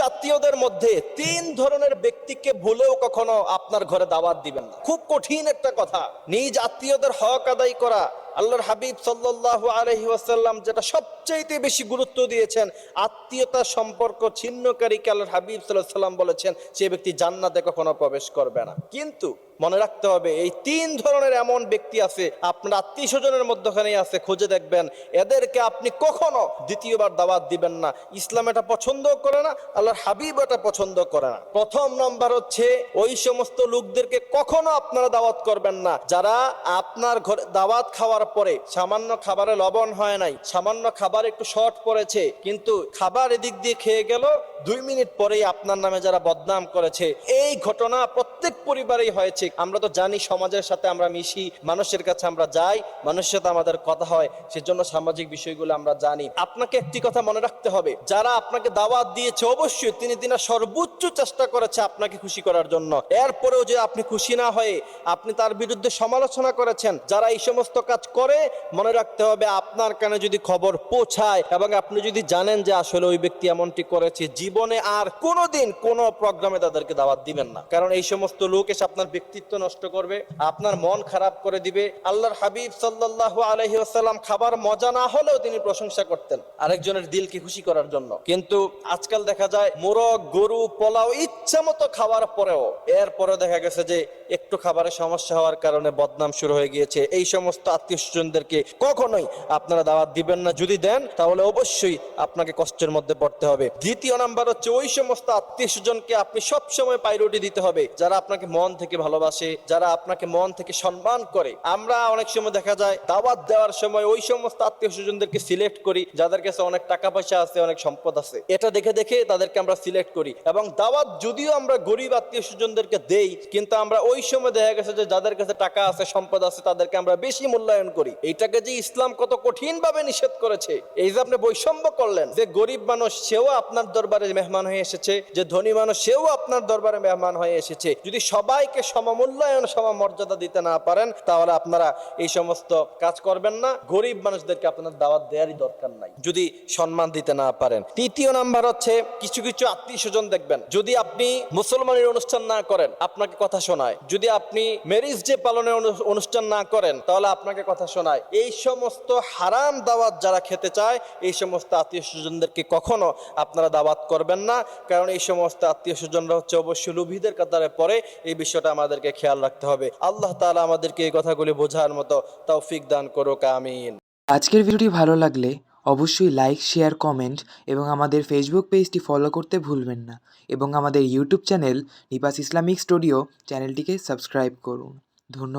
আত্মীয়দের মধ্যে তিন ধরনের ব্যক্তিকে ভুলেও কখনো আপনার ঘরে দাওয়াত দিবেন না। খুব কঠিন একটা কথা। নিজ আত্মীয়দের হক আদায় করা। আল্লাহর হাবিব সাল্লাল্লাহু আলহি ওয়াসাল্লাম যেটা সবচেয়ে বেশি গুরুত্ব দিয়েছেন আত্মীয়তা সম্পর্ক ছিন্নকারীকে আল্লাহর হাবিব সাল্লাহ সাল্লাম বলেছেন, সে ব্যক্তি জান্নাতে কখনো প্রবেশ করবে না। কিন্তু মনে রাখতে হবে, এই তিন ধরনের এমন ব্যক্তি আছে, আপনার আত্মীয় স্বজনের মধ্যখানেই আছে, খুঁজে দেখবেন। এদেরকে আপনি কখনো দ্বিতীয়বার দাওয়াত দিবেন না। ইসলাম এটা পছন্দ করে না, আল্লাহর হাবিব এটা পছন্দ করে না। প্রথম নাম্বার হচ্ছে, ওই সমস্ত লোকদেরকে কখনো আপনারা দাওয়াত করবেন না। যারা আপনার ঘরে, দাওয়াত খাওয়ার পরে সামান্য খাবারে লবণ হয় নাই, সামান্য খাবার একটু শর্ট পড়েছে, কিন্তু খাবার এদিক দিয়ে খেয়ে গেল, দুই মিনিট পরেই আপনার নামে যারা বদনাম করেছে, এই ঘটনা প্রত্যেক পরিবারেই হয়েছে। আমরা তো জানি সমাজের সাথে আমরা মিশি, মানুষের কাছে আমরা যাই, মানুষের সাথে আমাদের কথা হয়, সেজন্য সামাজিক বিষয়গুলো আমরা জানি। আপনাকে একটি কথা মনে রাখতে হবে, যারা আপনাকে দাওয়াত দিয়েছে অবশ্যই তিনি তিনি সর্বোচ্চ চেষ্টা করেছে আপনাকে খুশি করার জন্য। এরপরেও যে আপনি খুশি না হয়ে আপনি তার বিরুদ্ধে সমালোচনা করেছেন, যারা এই সমস্ত কাজ করে, মনে রাখতে হবে আপনার কানে যদি খবর পৌঁছায় এবং আপনি যদি জানেন যে আসলে ওই ব্যক্তি এমনটি করেছে, জীবনে আর কোনোদিন কোনো প্রোগ্রামে তাদেরকে দাওয়াত দিবেন না। কারণ এই সমস্ত লোক এসে আপনার ব্যক্তিত্ব নষ্ট করবে, আপনার মন খারাপ করে দিবে। আল্লাহর হাবিব সাল্লাল্লাহু আলাইহি ওয়াসাল্লাম খাবার মজা না হলেও তিনি প্রশংসা করতেন আরেকজনের দিলকে খুশি করার জন্য। কিন্তু আজকাল দেখা যায়, মোরগ, গরু, পোলাও ইচ্ছা মতো খাওয়ার পরেও এরপরে দেখা গেছে যে একটু খাবারের সমস্যা হওয়ার কারণে বদনাম শুরু হয়ে গিয়েছে। এই সমস্ত আত্মীয় স্বজনদেরকে কখনোই আপনারা দাওয়াত দিবেন না। যদি দেন, তাহলে অবশ্যই আপনাকে কষ্টের মধ্যে পড়তে হবে। দ্বিতীয় নাম্বার হচ্ছে, ওই সমস্ত আত্মীয় স্বজনকে আপনি সবসময় পাইরটি দিতে হবে, যারা আপনাকে মন থেকে ভালোবাসে। যারা আপনাকে মন থেকে সম্মান করে। আমরা অনেক সময় দেখা যায়, দাওয়াত দেওয়ার সময় ওই সমস্ত আত্মীয় স্বজনদেরকে সিলেক্ট করি, যাদের কাছে অনেক টাকা পয়সা আছে, অনেক সম্পদ আছে। এটা দেখে দেখে তাদেরকে আমরা সিলেক্ট করি। এবং দাওয়াত যদিও আমরা গরিব আত্মীয় স্বজনদেরকে দেই, কিন্তু আমরা ওই সময় দেখা গেছে যে যাদের কাছে টাকা আছে, সম্পদ আছে, তাদেরকে আমরা বেশি মূল্যায়ন করি। এইটাকে যে ইসলাম কত কঠিন ভাবে নিষেধ করেছে, এই যে আপনি বৈষম্য করলেন, যে গরিব মানুষ সেও আপনার দরবারে মেহমান হয়ে এসেছে, যে ধনী মানুষ সেও আপনার দরবারে মেহমান হয়ে এসেছে। যদি সবাইকে সমমূল্যায়ন সমমর্যাদা দিতে না পারেন, তাহলে আপনারা এই সমস্ত কাজ করবেন না। গরিব মানুষদেরকে আপনার দাওয়াত দেওয়ারই দরকার নাই, যদি সম্মান দিতে না পারেন। তৃতীয় নাম্বার হচ্ছে, কিছু কিছু আত্মীয় স্বজন দেখবেন, যদি আপনি মুসলমানের অনুষ্ঠান না করেন, আপনাকে কথা শোনায়। যদি আপনি ম্যারিজ ডে পালনের অনুষ্ঠান না করেন, তাহলে আপনাকে কথা শোনায়। এই সমস্ত হারাম দাওয়াত যারা খেতে চায়, এই সমস্ত আত্মীয় স্বজনদেরকে কখনো আপনারা দাওয়াত করবেন না। কারণ এই সমস্ত আত্মীয় স্বজনরা হচ্ছে অবশ্যই লুভিদের কাতারে পরে এই বিষয়টা আমাদেরকে খেয়াল রাখতে হবে। আল্লাহ তালা আমাদেরকে এই কথাগুলি বোঝার মতো তৌফিক দান করুক, আমিন। আজকের ভিডিওটি ভালো লাগলে অবশ্যই লাইক, শেয়ার, কমেন্ট এবং আমাদের ফেসবুক পেজটি ফলো করতে ভুলবেন না এবং আমাদের YouTube channel Nipas Islamic studio চ্যানেলটিকে সাবস্ক্রাইব করুন। ধন্যবাদ।